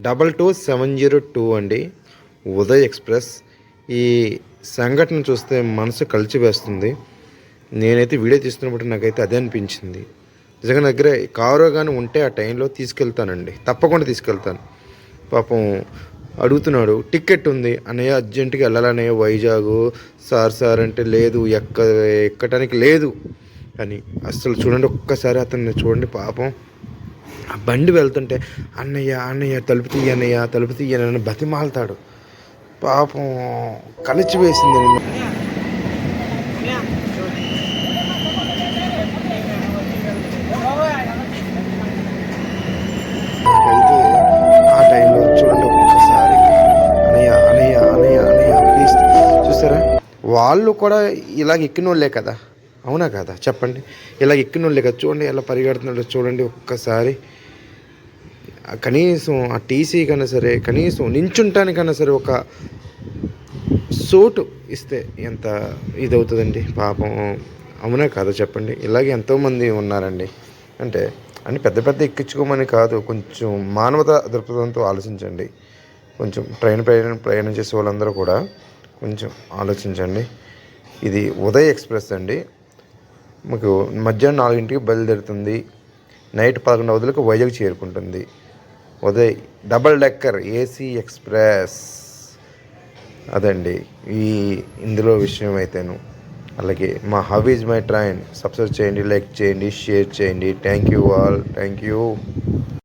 Double two seven zero two అండి. Uday express. ఈ సంఘటన చూస్తే మనసు కలిచివేస్తుంది. నేనైతే వీడియో తీస్తున్నప్పుడు నాకైతే అదే అనిపించింది. నిజంగా దగ్గర కారు కానీ ఉంటే ఆ టైంలో తీసుకెళ్తానండి. తప్పకుండా తీసుకెళ్తాను. పాపం అడుగుతున్నాడు టికెట్ ఉంది. అన్నయ్య అర్జెంటుగా వెళ్ళాలనే వైజాగ్ సార్ సార్ అంటే లేదు ఎక్క ఎక్కటానికి లేదు అని. అసలు చూడండి ఒక్కసారి అతన్ని చూడండి పాపం. ఆ బండి వెళ్తుంటే అన్నయ్య అన్నయ్య తలుపు తీయ అన్నయ్య తలుపు తీయనని బతిమాలతాడు. పాపం కలిచి వేసింది అయితే ఆ టైంలో చూడండి ఒక్కసారి. అనయ్య అనయ్య అనయ్య అనయ్య ప్లీజ్. చూసారా? వాళ్ళు కూడా ఇలాగ ఎక్కినోళ్ళే కదా. అవునా కదా? చెప్పండి. ఇలా ఎక్కినోళ్ళే కదా. చూడండి ఎలా పరిగెడుతున్నాడో చూడండి ఒక్కసారి. కనీసం ఆ టీసీ కన్నా సరే కనీసం నించుంటానికన్నా సరే ఒక సోటు ఇస్తే ఎంత ఇదవుతుందండి? పాపం అవునా కాదో చెప్పండి? ఇలాగే ఎంతోమంది ఉన్నారండి. అంటే అని పెద్ద పెద్ద ఎక్కించుకోమని కాదు కొంచెం మానవత దృక్పథంతో ఆలోచించండి. కొంచెం ట్రైన్ ప్రయాణం ప్రయాణం చేసే వాళ్ళందరూ కూడా కొంచెం ఆలోచించండి. ఇది ఉదయ్ ఎక్స్ప్రెస్ అండి. మీకు మధ్యాహ్నం నాలుగింటికి బయలుదేరుతుంది. నైట్ పదకొండు అవధులకు వైజాగ్ చేరుకుంటుంది. Uday double decker AC express. అదండి. ఈ ఇందులో విషయం అయితేను అలాగే మా హవీజ్ మై ట్రైన్ సబ్స్క్రైబ్ చేయండి లైక్ చేయండి షేర్ చేయండి. Thank you all. Thank you.